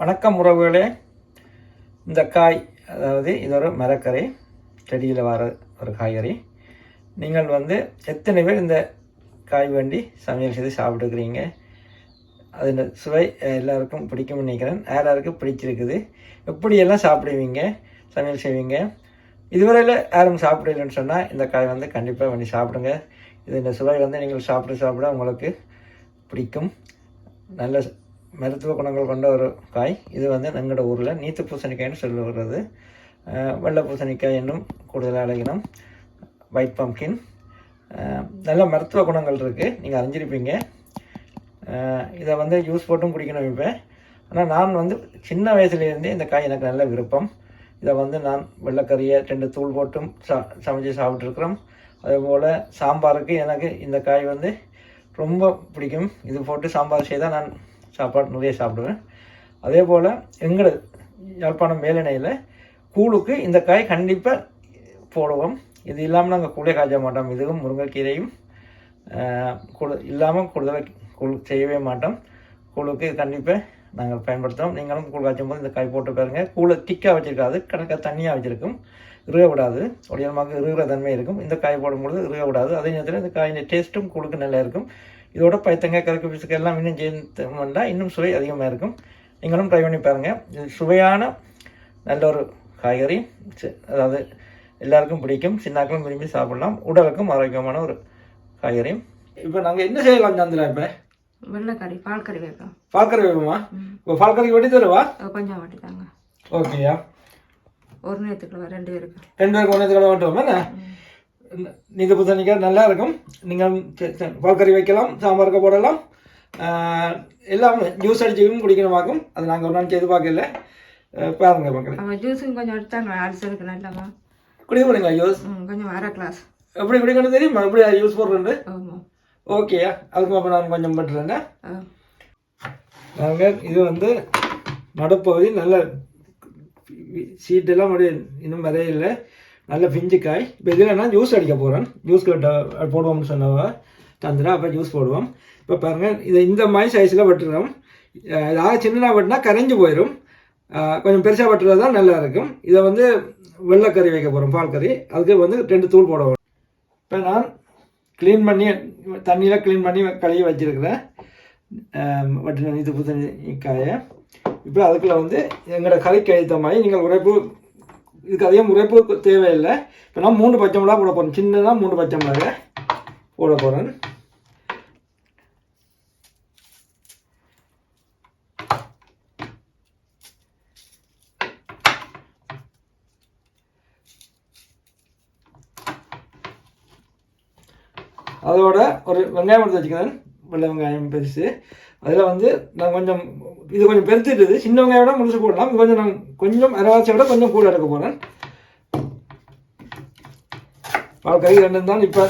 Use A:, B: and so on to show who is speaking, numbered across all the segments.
A: வணக்கம் உறவுகளே. இந்த காய் அதாவது இது ஒரு மரக்கறி செடியில் வர ஒரு காய்கறி. நீங்கள் வந்து எத்தனை பேர் இந்த காய் வேண்டி சமையல் செய்து சாப்பிட்டுக்கிறீங்க இந்த சுவை எல்லாருக்கும் பிடிக்கும்னு நினைக்கிறேன். யாராருக்கும் பிடிச்சிருக்குது? எப்படியெல்லாம் சாப்பிடுவீங்க? சமையல் செய்வீங்க? இதுவரையில் யாரும் சாப்பிடலன்னு சொன்னால் இந்த காய் வந்து கண்டிப்பாக பண்ணி சாப்பிடுங்க. இது இந்த சுவை வந்து நீங்கள் சாப்பிட சாப்பிட உங்களுக்கு பிடிக்கும். நல்ல மருத்துவ குணங்கள் கொண்ட ஒரு காய். இது வந்து எங்களோட ஊரில் நீத்து பூசணிக்காய்னு சொல்லுகிறது. அஹ் வெள்ளை பூசணிக்காய் என்னும் கூடுதலாக அழகினம் ஒயிட் பம்கின் நல்ல மருத்துவ குணங்கள் இருக்குது நீங்கள் அறிஞ்சிருப்பீங்க. இதை வந்து ஜூஸ் போட்டும் குடிக்கணும் இப்போ. ஆனால் நான் வந்து சின்ன வயசுலேருந்தே இந்த காய் எனக்கு நல்ல விருப்பம். இதை வந்து நான் வெள்ளைக்கறியை ரெண்டு தூள் போட்டும் சா சமைச்சு சாப்பிட்ருக்குறோம் அதுபோல் சாம்பாருக்கு எனக்கு இந்த காய் வந்து ரொம்ப பிடிக்கும். இது போட்டு சாம்பார் செய்தால் நான் சாப்பாடு நிறைய சாப்பிடுவேன். அதே போல் எங்களோட யாழ்ப்பாணம் மேலணையில் கூழுக்கு இந்த காய் கண்டிப்பாக போடுவோம். இது இல்லாமல் நாங்கள் கூழே காய்ச்ச மாட்டோம். இதுவும் முருங்கைக்கீரையும் கூடு கூழ் இல்லாமல் கூடுதலாக கூழ் செய்யவே மாட்டோம். கூழுக்கு கண்டிப்பாக நாங்கள் பயன்படுத்துகிறோம் நீங்களும் கூழ் காய்ச்சும் போது இந்த காய் போட்டு பாருங்கள் கூழை திக்காக வச்சுருக்காது. கணக்காக தண்ணியாக வச்சுருக்கும். இறுக விடாது ஒடியமாக இறுகிற தன்மை இருக்கும். இந்த காய் போடும்பொழுது இறுக விடாது அதே நேரத்தில் இந்த காயின் டேஸ்ட்டும் கூழுக்கு நல்லா இருக்கும். இதோட பைத்தங்காய் கருக்கு பிசுக்கு எல்லாம் இன்னும் சேர்த்து வந்தால் இன்னும் சுவை அதிகமாக இருக்கும் நீங்களும் ட்ரை பண்ணி பாருங்கள் இது சுவையான நல்ல ஒரு காய்கறி. அதாவது எல்லாருக்கும் பிடிக்கும். சின்னாக்களும் விரும்பி சாப்பிடலாம். உடலுக்கும் ஆரோக்கியமான ஒரு காய்கறி. இப்போ நாங்கள் என்ன செய்யலாம் சந்திரா இப்போ?
B: வெள்ளைக்கறி பால் கறி வைப்போம்.
A: பால்கறி வைப்போமா. இப்போ பால்கறி வெட்டி தருவா?
B: கொஞ்சம் வட்டித்தாங்க
A: ஓகேயா.
B: ஒரு நேரத்துக்குள்ள ரெண்டு பேருக்கு.
A: ரெண்டு பேருக்கு ஒன்றே கடை மட்டும் என்ன? நீங்க புத்தனிக்காய் நல்லா இருக்கும். நீங்கள் பால்கறி வைக்கலாம் சாம்பாருக்கு போடலாம். எல்லாம் ஜூஸ் அடிச்சுக்கும் குடிக்கணுமாக்கும் அது நாங்கள் ஒரு நாள் செய்து பார்க்கல. பாருங்க மக்களே.
B: ஜூஸும் கொஞ்சம் எடுத்தாங்க அரிசலுக்கு நல்லவா
A: குடிக்க போறீங்களா ஜூஸ்
B: கொஞ்சம் அரை கிளாஸ்
A: எப்படி குடிக்கணும் தெரியுமா? எப்படி யூஸ்
B: ஆமாம்
A: ஓகேயா அதுக்கு அப்போ நான் கொஞ்சம் பட்டுறேன்
B: ஆ.
A: நாங்கள் இது வந்து நடுப்பகுதி நல்ல சீட்டெல்லாம் அப்படியே இன்னும் வரையில. நல்ல பிஞ்சு காய் இப்போ இதில் நான் ஜூஸ் அடிக்க போகிறேன் ஜூஸ் கட்ட போடுவோம்னு சொன்னவ தந்துடா அப்போ ஜூஸ் போடுவோம். இப்போ பாருங்கள் இதை இந்த மாதிரி சைஸில் வெட்டுறோம். ஏதாவது சின்னதாக வெட்டினா கரைஞ்சு போயிடும் கொஞ்சம் பெருசாக வெட்டுறது தான் நல்லா இருக்கும். இதை வந்து வெள்ளைக்கறி வைக்க போகிறோம் பால் கறி. அதுக்கு வந்து ரெண்டு தூள் போட இப்போ நான் க்ளீன் பண்ணி தண்ணியில் க்ளீன் பண்ணி கழுவி வச்சுருக்கிறேன். வட்டின இது புத்தனிக்காயை இப்போ அதுக்குள்ளே வந்து எங்களோட கறி கழித்த மாதிரி நீங்கள் உரைப்பு இதுக்கு அதிகம் உரைப்பு தேவையில்லை இப்போ நான் மூணு பச்சை மிளகா போட போகிறேன் சின்னதாக மூணு பச்சை மிளகா போட போகிறேன் அதோட ஒரு வெங்காயம் எடுத்து வச்சுக்கிறேன். வெள்ளை வெங்காயம் பெருசு. அதில் வந்து நான் கொஞ்சம் இது கொஞ்சம் பெருத்துட்டுது. சின்னவங்க விட முழுசு போடலாம். இது கொஞ்சம் நான் கொஞ்சம் அரைவாச்சை விட கொஞ்சம் கூட எடுக்க போகிறேன் பால் கை ரெண்டு தான் இப்போ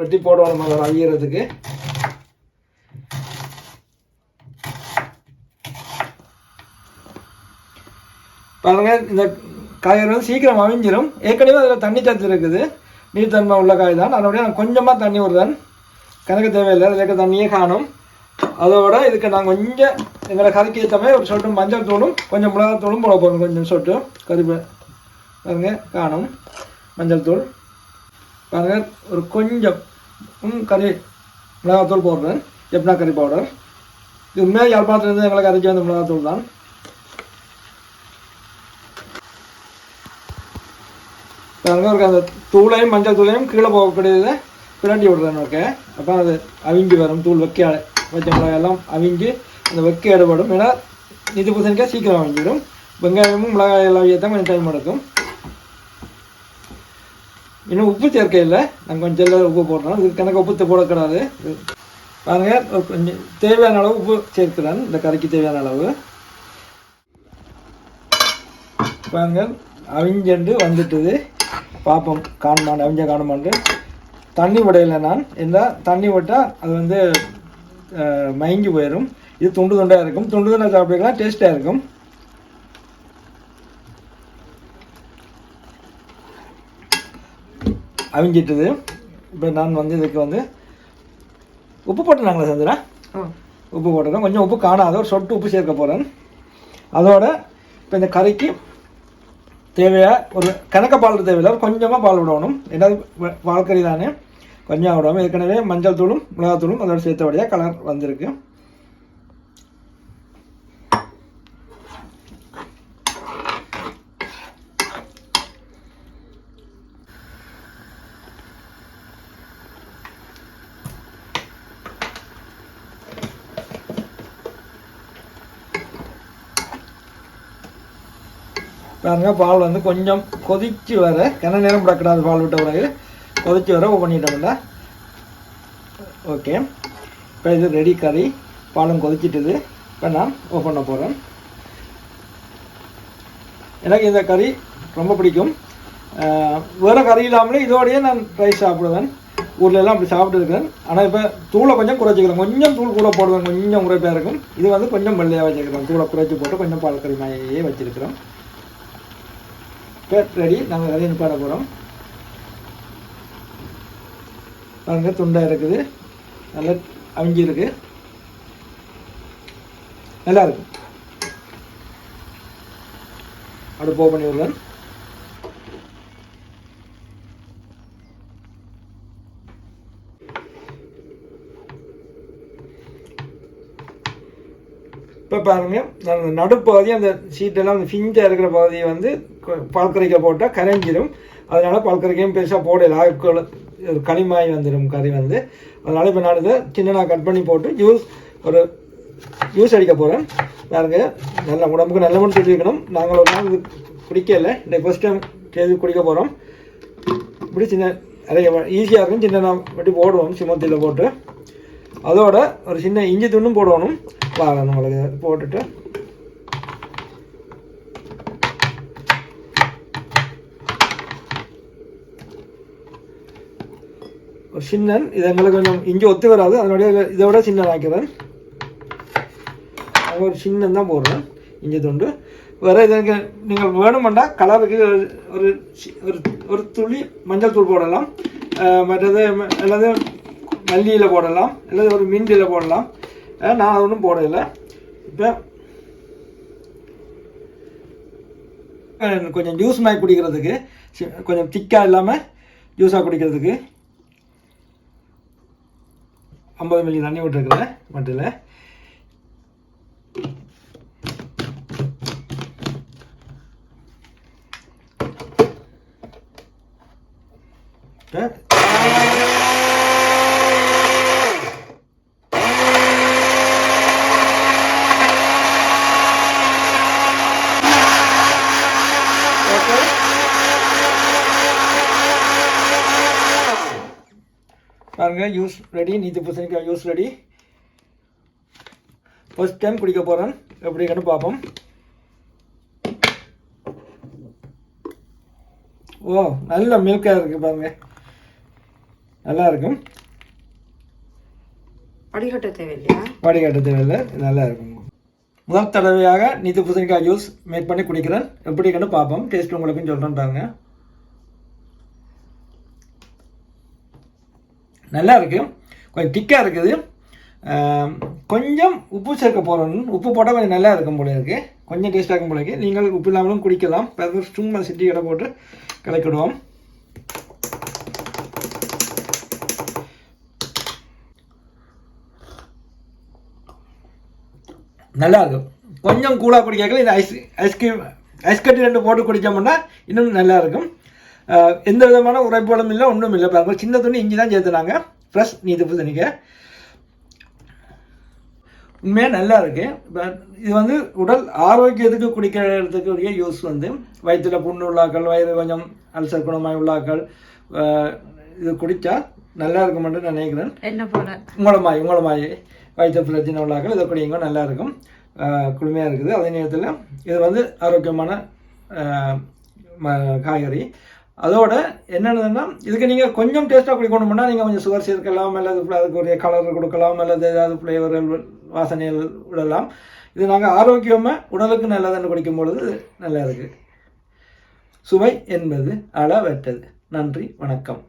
A: வெட்டி போடுவோம் நம்ம அவியறதுக்கு. பாருங்க இந்த காய்கறி வந்து சீக்கிரம் அவிஞ்சிடும் ஏற்கனவே அதில் தண்ணி சத்து இருக்குது. நீர்த்தன்மை உள்ள காய் தான். அதனுடைய நான் கொஞ்சமாக தண்ணி விடுறேன் கணக்கு தேவையில்லை. அதில் இருக்க தண்ணியே காணும். அதோட இதுக்கு நாங்கள் கொஞ்சம் எங்களை கதைக்கு ஏற்ற மாதிரி ஒரு சொட்டு மஞ்சள் தூளும் கொஞ்சம் மிளகாய் தூளும் போட போகிறோம் கொஞ்சம் சொட்டு கருப்பு. பாருங்க காணும். மஞ்சள் தூள். பாருங்க ஒரு கொஞ்சம் கறி கறி மிளகாத்தூள் போடுறேன் எப்பனா கறி பவுடர் இது உண்மையாக யாழ்ப்பாணத்துலேருந்து எங்களுக்கு அரைச்சி வந்த மிளகாத்தூள் தான். பாருங்க ஒரு அந்த தூளையும் மஞ்சள் தூளையும் கீழே போகக்கூடியதை பிரண்டி விடுறேன் ஓகே. அப்போ அது அவிஞ்சு வரும் தூள் வைக்க வச்ச மிளகாயெல்லாம் அவிஞ்சு அந்த வைக்க இடப்படும் ஏன்னா இது பூசணிக்காய் சீக்கிரம் அவிஞ்சிடும். வெங்காயமும் மிளகாய் எல்லாம் தான் கொஞ்சம் டைம் எடுக்கும். இன்னும் உப்பு சேர்க்க இல்லை. நாங்கள் கொஞ்சம் எல்லாம் உப்பு போடுறோம். இதுக்கு கணக்கு உப்பு போடக்கூடாது. பாருங்கள் கொஞ்சம் தேவையான அளவு உப்பு சேர்க்கிறேன். இந்த கறிக்கு தேவையான அளவு. பாருங்கள் அவிஞ்சண்டு வந்துட்டுது. பார்ப்போம் காணுமான் அவிஞ்ச காணுமான்ட்டு தண்ணி விடையில நான். இருந்தால் தண்ணி விட்டால் அது வந்து மயங்கி போயிடும் இது துண்டு துண்டாக இருக்கும். துண்டு துண்டாக சாப்பிட்டுக்கலாம் டேஸ்ட்டாக இருக்கும். அவிஞ்சிட்டுது. இப்போ நான் வந்து இதுக்கு வந்து உப்பு போட்டுனாங்களா சந்திரா? உப்பு போட்டுறேன் கொஞ்சம் உப்பு காணாத ஒரு சொட்டு உப்பு சேர்க்க போகிறேன் அதோட இப்போ இந்த கறிக்கு தேவையா ஒரு கணக்க பால் தேவையில்லை. கொஞ்சமாக பால் விடணும். வ- பால் கறி தானே? கொஞ்சம் விடாமல் ஏற்கனவே மஞ்சள் தூளும் மிளகாத்தூளும் அதோட சேர்த்தபடியாக கலர் வந்திருக்கு. பாருங்க பால் வந்து கொஞ்சம் கொதிச்சு வர கன நேரம் விடக்கூடாது பால் விட்ட பிறகு. கொதிச்சு வர ஓப்பன் பண்ணிட்டோம்ல. ஓகே இப்போ இது ரெடி கறி பாலும் கொதிச்சிட்டுது. இப்போ நான் ஓப்பன் பண்ண போகிறேன் எனக்கு இந்த கறி ரொம்ப பிடிக்கும். வேறு கறி இல்லாமலே இதோடையே நான் ரைஸ் சாப்பிடுவேன். ஊரில் எல்லாம் அப்படி சாப்பிட்டுருக்கேன் ஆனால் இப்போ தூளை கொஞ்சம் குறைச்சிக்கிறேன். கொஞ்சம் தூள் கூட போடுவேன். கொஞ்சம் உரைப்பாக இருக்கும். இது வந்து கொஞ்சம் வெள்ளையாக வச்சுருக்கிறேன். தூளை குறைச்சி போட்டு கொஞ்சம் பால் கறி மாதிரியே வச்சிருக்கிறோம் இப்போ ரெடி நாங்கள் கறி நிப்பாட போகிறோம் பாருங்க துண்டாக இருக்குது. நல்லா அவிஞ்சி இருக்கு நல்லா இருக்கு. அடுப்பு ஓப்பன் பண்ணி விடுறேன். இப்போ பாருங்கள் அந்த நடுப்பகுதி அந்த சீட்டெல்லாம் அந்த ஃபிஞ்சாக இருக்கிற பகுதியை வந்து கொ- போட்டால் கரைஞ்சிடும் அதனால பழக்கரைக்கையும் பெருசாக போடல. களிமாய் வந்துடும் கறி வந்து. அதனால் இப்போ நான் இதை சின்னதாக கட் பண்ணி போட்டு ஜூஸ் ஒரு ஜூஸ் அடிக்க போகிறேன் நாங்கள் நல்ல உடம்புக்கு நல்ல மட்டும் சொல்லியிருக்கணும். நாங்கள் ஒரு நாள் குடிக்கல. இந்த ஃபஸ்ட் டைம் செய்து குடிக்க போகிறோம் இப்படி சின்ன நிறைய ஈஸியாக இருக்கும். சின்ன வெட்டி வட்டி போடுவோம் சிமத்தியில் போட்டு. அதோட ஒரு சின்ன இஞ்சி துண்டும் போடணும். வாங்க உங்களுக்கு போட்டுட்டு. ஒரு சின்ன இது எங்களுக்கு கொஞ்சம் இஞ்சி ஒத்து வராது. அதனுடைய இதை விட சின்ன ஆக்கிறேன் நாங்கள் ஒரு சின்னன் தான் போடுறேன். இஞ்சி துண்டு. வேறு இதுக்கு நீங்கள் வேணுமெண்டா கலருக்கு ஒரு ஒரு ஒரு துளி மஞ்சள் தூள் போடலாம். மற்றது அல்லது மல்லியில் போடலாம். அல்லது ஒரு மிண்டியில் போடலாம். நான் அது ஒன்றும் போடலை. இப்போ கொஞ்சம் ஜூஸ் மாதிரி குடிக்கிறதுக்கு சி- கொஞ்சம் திக்காக இல்லாமல் ஜூஸாக குடிக்கிறதுக்கு ஐம்பது மில்லி தண்ணி விட்டுருக்குறேன் மட்டில் இப்போ ஓகே பாருங்க யூஸ் ரெடி நீத்து பூசணிக்காய் யூஸ் ரெடி ஃபர்ஸ்ட் டைம் குடிக்க போகிறேன் எப்படின்னு பார்ப்போம். ஓ நல்ல மில்காக இருக்குது பாருங்க. நல்லா இருக்கும்.
B: வடிகட்ட தேவையில்லையா?
A: வடிகட்ட தேவையில்லை. நல்லா இருக்கும். முதல் தடவையாக நீத்து பூசணிக்காய் ஜூஸ் மேக் பண்ணி குடிக்கிறேன். எப்படி இருக்குன்னு பார்ப்போம். டேஸ்ட் உங்களுக்கும் சொல்கிறேன் பாருங்க. நல்லா இருக்குது கொஞ்சம் திக்காக இருக்குது. கொஞ்சம் உப்பு சேர்க்க போகிறோம் உப்பு போட்டால் கொஞ்சம் நல்லா இருக்கும் போல இருக்குது கொஞ்சம் டேஸ்ட்டாக இருக்கும் போல இருக்குது நீங்கள் உப்பு இல்லாமலும் குடிக்கலாம். பிறகு சும்மா சிட்டி கடை போட்டு கலக்கிடுவோம். நல்லா இருக்கும் கொஞ்சம் கூலாக குடிக்கல இந்த ஐஸ் ஐஸ்கிரீம் ஐஸ் கட்டி ரெண்டு போட்டு குடித்தோம்னா இன்னும் நல்லா இருக்கும் எந்த விதமான உரைப்புகளும் இல்லை ஒன்றும் இல்லை. பாருங்க சின்ன துணி இஞ்சி தான் சேர்த்துனாங்க. ஃப்ரெஷ் நீத்து பூசணிக்க உண்மையாக நல்லா இருக்கு. இது வந்து உடல் ஆரோக்கியத்துக்கு குடிக்கிறதுக்கு உரிய யூஸ் வந்து வயிற்றில் புண்ணு உள்ளாக்கள் வயிறு கொஞ்சம் அல்சர் குணமாய் உள்ளாக்கள் இது குடித்தா நல்லா இருக்குமென்று நான் நினைக்கிறேன்.
B: என்ன போல?
A: உங்களமாய் உங்களமாய் வயிற்று பிரச்சனை உள்ளாக்கள் இதை குடிங்க நல்லா இருக்கும். குளுமையாக இருக்குது. அதே நேரத்தில் இது வந்து ஆரோக்கியமான காய்கறி. அதோட என்னென்னதுன்னா இதுக்கு நீங்கள் கொஞ்சம் டேஸ்ட்டாக குடிக்கணும்னா நீங்கள் கொஞ்சம் சுகர் சேர்க்கலாம் அல்லது அதுக்கு கலர் கொடுக்கலாம் அல்லது ஏதாவது ஃப்ளேவர்கள் வாசனைகள் விடலாம். இது நாங்கள் ஆரோக்கியமாக உடலுக்கு நல்லதுன்னு குடிக்கும் பொழுது நல்லா இருக்குது சுவை என்பது அளவற்றது. நன்றி வணக்கம்.